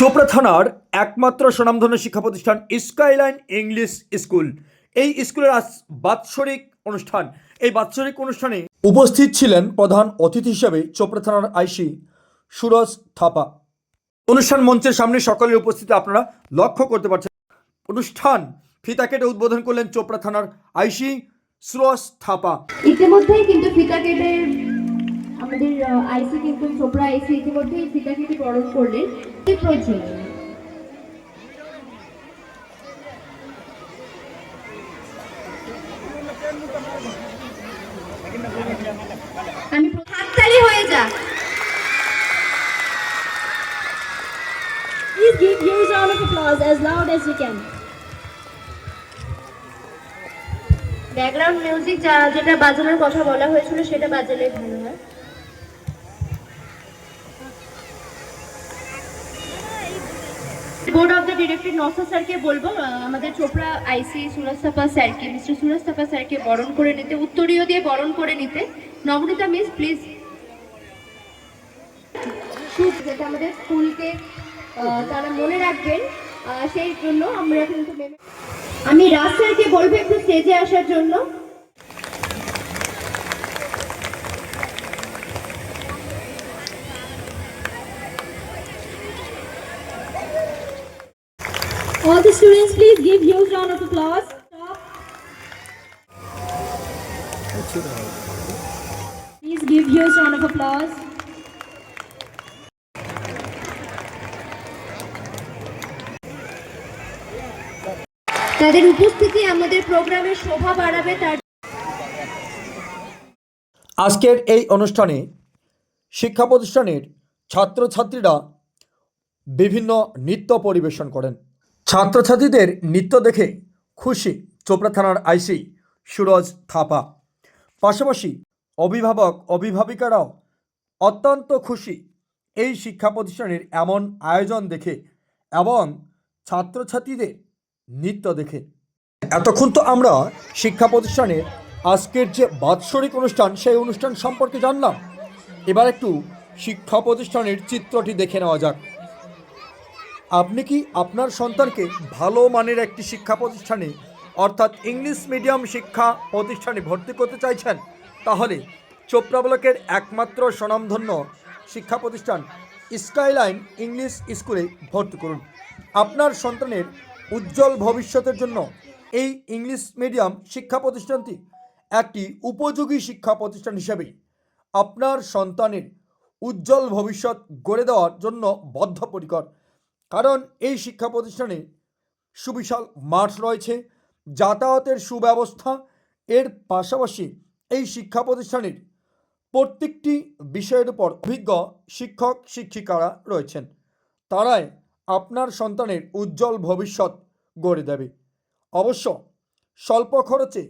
চোপড়া থানার একমাত্র স্বনামধন্য শিক্ষা প্রতিষ্ঠান স্কাইলাইন ইংলিশ স্কুল। এই স্কুলের আজ বাৎসরিক অনুষ্ঠান। এই বাৎসরিক অনুষ্ঠানে উপস্থিত ছিলেন প্রধান অতিথি হিসেবে চোপড়া থানার আইসি সুরজ থাপা। অনুষ্ঠান মঞ্চের সামনে সকলের উপস্থিতি, আপনারা লক্ষ্য করতে পারছেন। অনুষ্ঠান ফিতা কেটে উদ্বোধন করলেন চোপড়া থানার আইসি সুরজ থাপা। ইতিমধ্যেই কিন্তু ফিতা কেটে আমাদের আইসি কিন্তু চোপড়া আইসি ইতিমধ্যেই বরণ করলেন। এই প্রয়োজন আমি হাততালি হয়ে যাক। Please give huge round of applause as loud as you can. Background music যা যেটা বাজানোর কথা বলা হয়েছিল সেটা বাজালে ভালো। বোর্ড অফ দ্য ডিরেক্টর নসা স্যারকে বলব আমাদের চোপড়া আইসি সুরজ সাপা স্যারকে মিস্টার সুরজ সাপা স্যারকে বরণ করে নিতে, উত্তরীয় দিয়ে বরণ করে নিতে। নবনীতা মিস প্লিজ যেটা আমাদের স্কুলকে তারা মনে রাখবেন সেই জন্য আমরা কিন্তু আমি রাজ স্যারকে বলব একটু স্টেজে আসার জন্য। All the students, please give huge round of applause. Stop. Please give huge round of applause. তাদের উপস্থিতি আমাদের প্রোগ্রামের শোভা বাড়াবে তার আজকের এই অনুষ্ঠানে শিক্ষা প্রতিষ্ঠানের ছাত্রছাত্রীরা বিভিন্ন নৃত্য পরিবেশন করেন ছাত্রছাত্রীদের নৃত্য দেখে খুশি চোপড়া থানার আইসি সুরজ থাপা। পাশাপাশি অভিভাবক, অভিভাবিকারাও অত্যন্ত খুশি এই শিক্ষা প্রতিষ্ঠানের এমন আয়োজন দেখে এবং ছাত্রছাত্রীদের নৃত্য দেখে। এতক্ষণ তো আমরা শিক্ষা প্রতিষ্ঠানের আজকের যে বাৎসরিক অনুষ্ঠান, সেই অনুষ্ঠান সম্পর্কে জানলাম। এবার একটু শিক্ষা প্রতিষ্ঠানের চিত্রটি দেখে নেওয়া যাক। আপনি কি আপনার সন্তানকে ভালো মানের একটি শিক্ষা প্রতিষ্ঠানে, অর্থাৎ ইংলিশ মিডিয়াম শিক্ষা প্রতিষ্ঠানে ভর্তি করতে চাইছেন? তাহলে চোপড়া ব্লকের একমাত্র স্বনামধন্য শিক্ষা প্রতিষ্ঠান স্কাইলাইন ইংলিশ স্কুলে ভর্তি করুন। আপনার সন্তানের উজ্জ্বল ভবিষ্যতের জন্য এই ইংলিশ মিডিয়াম শিক্ষা প্রতিষ্ঠানটি একটি উপযোগী শিক্ষা প্রতিষ্ঠান হিসেবে আপনার সন্তানের উজ্জ্বল ভবিষ্যৎ গড়ে দেওয়ার জন্য বদ্ধপরিকর। কারণ এই শিক্ষা প্রতিষ্ঠানে সুবিশাল মাঠ রয়েছে, যাতায়াতের সুব্যবস্থা, এর পাশাপাশি এই শিক্ষা প্রতিষ্ঠানের প্রত্যেকটি বিষয়ের উপর অভিজ্ঞ শিক্ষক শিক্ষিকারা রয়েছেন। তারাই আপনার সন্তানের উজ্জ্বল ভবিষ্যৎ গড়ে দেবে। অবশ্য স্বল্প খরচে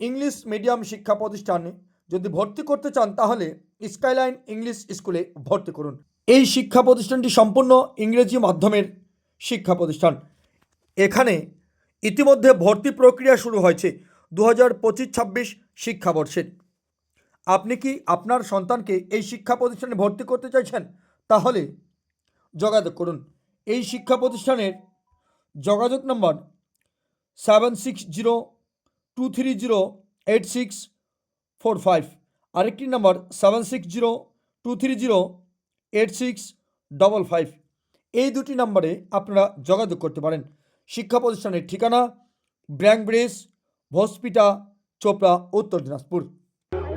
ইংলিশ মিডিয়াম শিক্ষা প্রতিষ্ঠানে যদি ভর্তি করতে চান, তাহলে স্কাইলাইন ইংলিশ স্কুলে ভর্তি করুন। এই শিক্ষা প্রতিষ্ঠানটি সম্পূর্ণ ইংরেজি মাধ্যমের শিক্ষা প্রতিষ্ঠান। এখানে ইতিমধ্যে ভর্তি প্রক্রিয়া শুরু হয়েছে দু হাজার পঁচিশ ছাব্বিশ শিক্ষাবর্ষের আপনি কি আপনার সন্তানকে এই শিক্ষা প্রতিষ্ঠানে ভর্তি করতে চাইছেন? তাহলে যোগাযোগ করুন। এই শিক্ষা প্রতিষ্ঠানের যোগাযোগ নম্বর seven six zero two three zero eight six four five. আরেকটি number seven six zero two three zero eight six double five এই দুটি নম্বরে আপনারা যোগাযোগ করতে পারেন। শিক্ষা প্রতিষ্ঠানের ঠিকানা ব্র্যাঙ্ক ব্রিজ হসপিটা চোপড়া, উত্তর দিনাজপুর।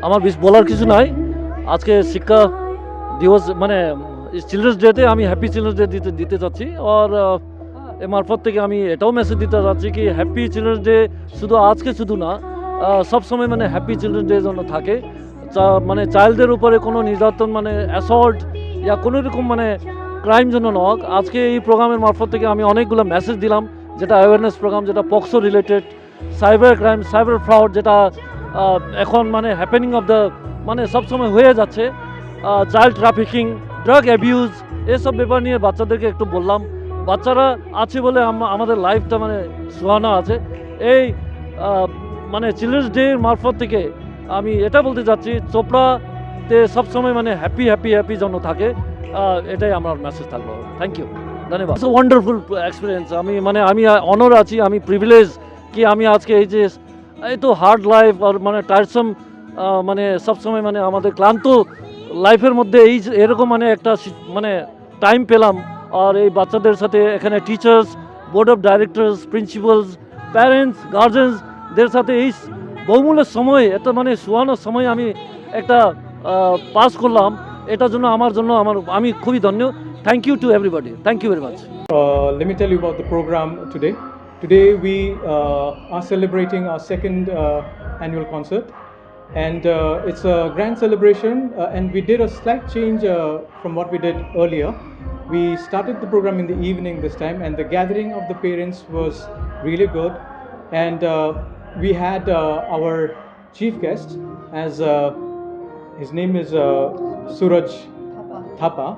আমার বেশ বলার কিছু নাই। আজকে শিক্ষা দিবস মানে চিলড্রেন্স ডেতে আমি হ্যাপি চিলড্রেন্স ডে দিতে দিতে চাচ্ছি আর এ মারফত থেকে আমি এটাও মেসেজ দিতে চাচ্ছি কি হ্যাপি চিলড্রেন্স ডে শুধু আজকে শুধু না সবসময় মানে হ্যাপি চিলড্রেন্স ডে যেন থাকে। মানে চাইল্ডদের উপরে কোনো নির্যাতন মানে অ্যাসল্ট ইয়া, কোনো রকম মানে ক্রাইম জন্য ন হোক। আজকে এই প্রোগ্রামের মারফত থেকে আমি অনেকগুলো মেসেজ দিলাম, যেটা অ্যাওয়ারনেস প্রোগ্রাম যেটা POCSO related cyber crime cyber fraud যেটা এখন মানে হ্যাপেনিং অফ দ্য মানে সবসময় হয়ে যাচ্ছে। চাইল্ড ট্রাফিকিং ড্রাগ অ্যাবিউজ এসব ব্যাপার নিয়ে বাচ্চাদেরকে একটু বললাম। বাচ্চারা আছে বলে আমাদের লাইফটা মানে সুহানা আছে। এই মানে চিলড্রেন্স ডে মারফত থেকে আমি এটা বলতে চাচ্ছি চোপড়াতে সবসময় মানে হ্যাপি হ্যাপি হ্যাপি যেন থাকে এটাই আমার মেসেজ থাকল। থ্যাংক ইউ ধন্যবাদ। ওয়ান্ডারফুল এক্সপিরিয়েন্স আমি মানে আমি অনর আছি, আমি প্রিভিলেজ কি আমি আজকে এই যে, এই তো হার্ড লাইফ আর মানে টায়ারসম মানে সবসময় মানে আমাদের ক্লান্ত লাইফের মধ্যে এই এরকম মানে একটা মানে টাইম পেলাম। আর এই বাচ্চাদের সাথে এখানে teachers board of directors principals parents গার্জেন্সদের সাথে এই বহুমূল্য সময় এটা মানে শোয়ানোর সময় আমি একটা পাস করলাম এটার জন্য আমার জন্য আমার আমি খুবই ধন্য thank you to everybody thank you very much Uh, let me tell you about the program today. Today we uh, are celebrating our second uh, annual concert, and uh, it's a grand celebration. Uh, and we did a slight change uh, from what we did earlier. We started the program in the evening this time, and the gathering of the parents was really good. And uh, we had uh, our chief guest, as uh, his name is uh, Suraj Thapa,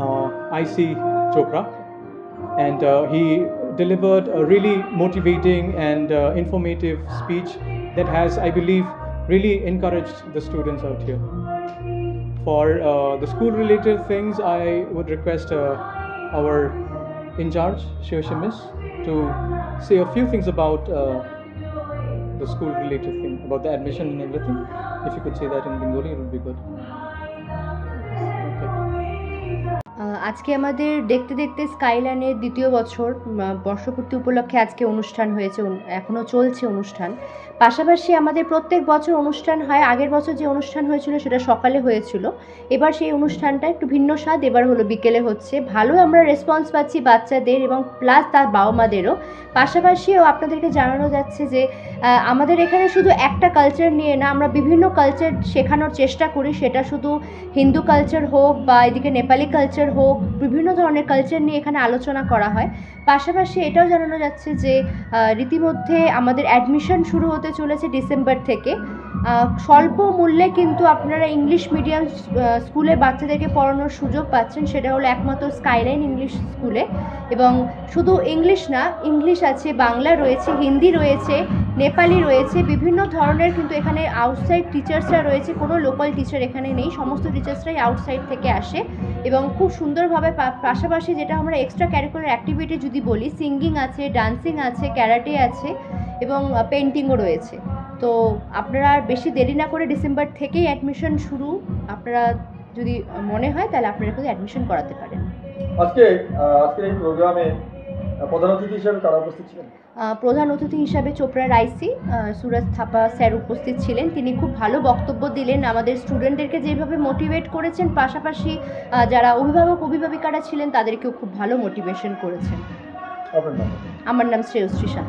uh, IC Chopra and uh, he delivered a really motivating and uh, informative speech that has, I believe, really encouraged the students out here. For uh, the school related things, I would request uh, our in charge, Shivashi Miss, to say a few things about uh, the school related thing, about the admission and everything. If you could say that in Bengali, it would be good. আজকে আমাদের দেখতে দেখতে স্কাইল্যান্ডের দ্বিতীয় বছর বর্ষপূর্তি উপলক্ষে আজকে অনুষ্ঠান হয়েছে এখনও চলছে অনুষ্ঠান পাশাপাশি আমাদের প্রত্যেক বছর অনুষ্ঠান হয়, আগের বছর যে অনুষ্ঠান হয়েছিল সেটা সকালে হয়েছিল। এবার সেই অনুষ্ঠানটা একটু ভিন্ন স্বাদ, এবার হলো বিকেলে হচ্ছে। ভালো আমরা রেসপন্স পাচ্ছি বাচ্চাদের এবং প্লাস তার বাবা মাদেরও পাশাপাশিও আপনাদেরকে জানানো যাচ্ছে যে আমাদের এখানে শুধু একটা কালচার নিয়ে না, আমরা বিভিন্ন কালচার শেখানোর চেষ্টা করি। সেটা শুধু হিন্দু কালচার হোক বা এদিকে নেপালি কালচার হোক, বিভিন্ন ধরনের কালচার নিয়ে এখানে আলোচনা করা হয়। পাশাপাশি এটাও জানানো যাচ্ছে যে রীতিমধ্যে আমাদের অ্যাডমিশন শুরু হতে চলেছে ডিসেম্বর থেকে। স্বল্প মূল্যে কিন্তু আপনারা ইংলিশ মিডিয়াম স্কুলে বাচ্চাদেরকে পড়ানোর সুযোগ পাচ্ছেন। সেটা হলো একমাত্র স্কাইলাইন ইংলিশ স্কুলে এবং শুধু ইংলিশ না ইংলিশ আছে, বাংলা রয়েছে, হিন্দি রয়েছে, নেপালি রয়েছে, বিভিন্ন ধরনের কিন্তু এখানে আউটসাইড টিচার্সরা রয়েছে। কোনো লোকাল টিচার এখানে নেই। সমস্ত টিচার্সরাই আউটসাইড থেকে আসে। এবং খুব সুন্দরভাবে পাশাপাশি যেটা আমরা এক্সট্রা ক্যারিকুলার অ্যাক্টিভিটি যদি বলি সিঙ্গিং আছে ডান্সিং আছে ক্যারাটে আছে এবং পেন্টিংও রয়েছে। তো আপনারা আর বেশি দেরি না করে ডিসেম্বর থেকেই অ্যাডমিশন শুরু। আপনারা যদি মনে হয় তাহলে আপনারা কিন্তু অ্যাডমিশন করাতে পারেন। আজকে আজকের এই প্রোগ্রামে প্রধান অতিথি হিসেবে কারা উপস্থিত ছিলেন? প্রধান অতিথি হিসাবে চোপড়া রাইসি সুরজ থাপা স্যার উপস্থিত ছিলেন। তিনি খুব ভালো বক্তব্য দিলেন। আমাদের স্টুডেন্টদেরকে যেভাবে মোটিভেট করেছেন পাশাপাশি যারা অভিভাবক অভিভাবিকারা ছিলেন তাদেরকেও খুব ভালো মোটিভেশন করেছেন। আমার নাম শ্রেয়শ্রী শাহ